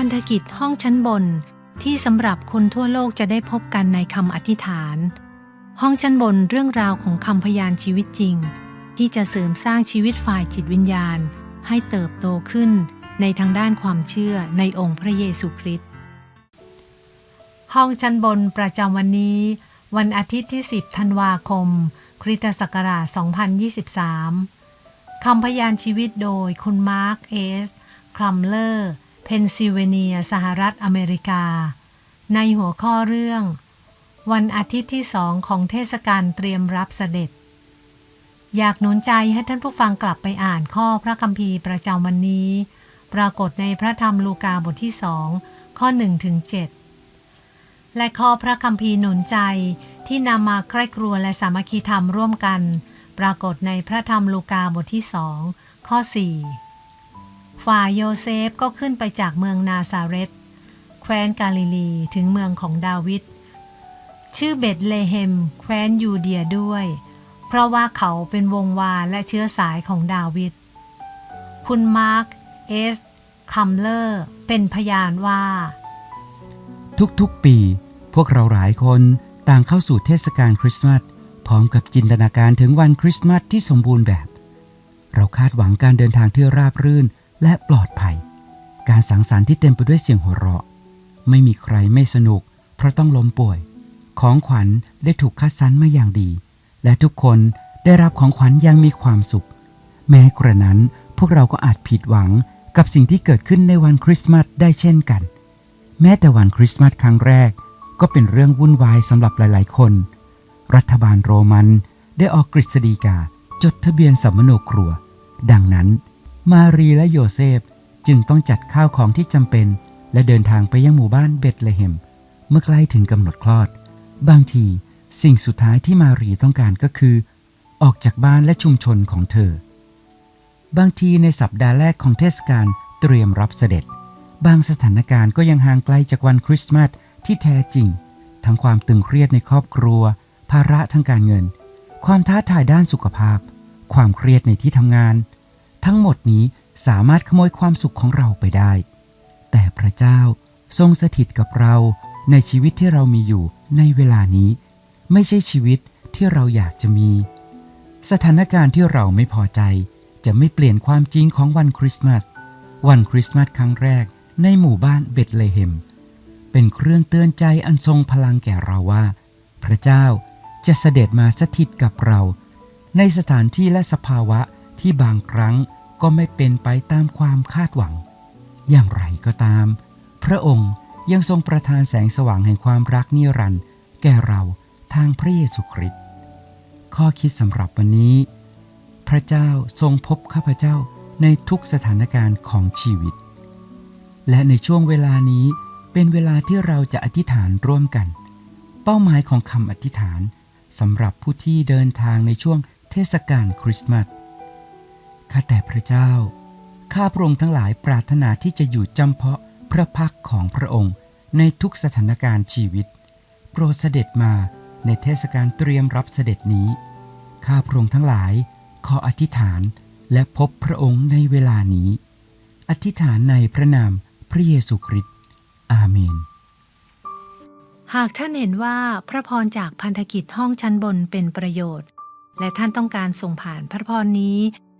พันธกิจห้องชั้นบน ที่สำหรับคนทั่วโลกจะได้พบกันในคำอธิษฐาน ห้องชั้นบนเรื่องราวของคำพยานชีวิตจริง ที่จะเสริมสร้างชีวิตฝ่ายจิตวิญญาณ ให้เติบโตขึ้นในทางด้านความเชื่อในองค์พระเยซูคริสต์ห้องชั้นบนประจำวันนี้ วันอาทิตย์ที่ 10 ธันวาคม คริสตศักราช 2023คำพยานชีวิตโดยคุณมาร์คเอสคลัมเลอร์ เพนซิลเวเนีย สหรัฐอเมริกา ในหัวข้อเรื่อง วันอาทิตย์ที่สองของเทศกาลเตรียมรับเสด็จ อยากหนุนใจให้ท่านผู้ฟังกลับไปอ่านข้อพระคัมภีร์ประจำวันนี้ ปรากฏในพระธรรมลูกาบทที่สองข้อ1ถึง7และข้อพระคัมภีร์หนุนใจที่นำมาใคร่ครัวและสามัคคีธรรมร่วมกัน ปรากฏในพระธรรมลูกาบทที่สองข้อ 4 ฝ่ายโยเซฟก็ขึ้นไปจากเมืองนาซาเรตแคว้นกาลิลีถึงเมืองของดาวิดชื่อเบตเลเฮม แคว้นยูเดียด้วย เพราะว่าเขาเป็นวงวานและเชื้อสายของดาวิดคุณมาร์คเอสคัมเลอร์เป็นพยานว่า ทุกๆ ปี พวกเราหลายคนต่างเข้าสู่เทศกาลคริสต์มาสพร้อมกับจินตนาการถึงวันคริสต์มาสที่สมบูรณ์แบบ เราคาดหวังการเดินทางที่ราบรื่น และปลอดภัย การสังสรรค์ที่เต็มไปด้วยเสียงหัวเราะ ไม่มีใครไม่สนุก เพราะต้องล้มป่วย ของขวัญได้ถูกคัดสรรมาอย่างดี และทุกคนได้รับของขวัญอยังมีความสุข แม้กระนั้นพวกเราก็อาจผิดหวังกับสิ่งที่เกิดขึ้นในวันคริสต์มาสได้เช่นกัน แม้แต่วันคริสต์มาสครั้งแรก ก็เป็นเรื่องวุ่นวายสำหรับหลาย ๆ คน รัฐบาลโรมันได้ออกกฤษฎีกาจดทะเบียนสมโนครัว ดังนั้น มารีและโยเซฟจึงต้องจัดข้าวของที่จำเป็น และเดินทางไปยังหมู่บ้านเบตเลเฮม เมื่อใกล้ถึงกำหนดคลอด บางทีสิ่งสุดท้ายที่มารีต้องการก็คือ ออกจากบ้านและชุมชนของเธอ บางทีในสัปดาห์แรกของเทศกาลเตรียมรับเสด็จ บางสถานการณ์ก็ยังห่างไกลจากวันคริสต์มาสที่แท้จริง ทั้งความตึงเครียดในครอบครัว ภาระทางการเงิน ความท้าทายด้านสุขภาพ ความเครียดในที่ทำงาน ทั้งหมดนี้สามารถขโมยความสุขของเราไปได้ แต่พระเจ้าทรงสถิตกับเราในชีวิตที่เรามีอยู่ในเวลานี้ ไม่ใช่ชีวิตที่เราอยากจะมี สถานการณ์ที่เราไม่พอใจ จะไม่เปลี่ยนความจริงของวันคริสต์มาส วันคริสต์มาสครั้งแรกในหมู่บ้านเบตเลเฮม เป็นเครื่องเตือนใจอันทรงพลังแก่เราว่า พระเจ้าจะเสด็จมาสถิตกับเรา ในสถานที่และสภาวะ ที่บางครั้งก็ไม่เป็นไปตามความคาดหวัง อย่างไรก็ตาม พระองค์ยังทรงประทานแสงสว่างแห่งความรักนิรันดร์แก่เราทางพระเยซูคริสต์ข้อคิดสำหรับวันนี้ พระเจ้าทรงพบข้าพเจ้าในทุกสถานการณ์ของชีวิต และในช่วงเวลานี้เป็นเวลาที่เราจะอธิษฐานร่วมกัน เป้าหมายของคำอธิษฐานสำหรับผู้ที่เดินทางในช่วงเทศกาลคริสต์มาส ข้าแต่พระเจ้า ข้าพระองค์ทั้งหลายปรารถนาที่จะอยู่จำเพาะพระพักของพระองค์ในทุกสถานการณ์ชีวิต โปรดเสด็จมาในเทศกาลเตรียมรับเสด็จนี้ ข้าพระองค์ทั้งหลายขออธิษฐานและพบพระองค์ในเวลานี้ อธิษฐานในพระนามพระเยซูคริสต์ อาเมน หากท่านเห็นว่าพระพรจากพันธกิจห้องชั้นบนเป็นประโยชน์ และท่านต้องการส่งผ่านพระพรนี้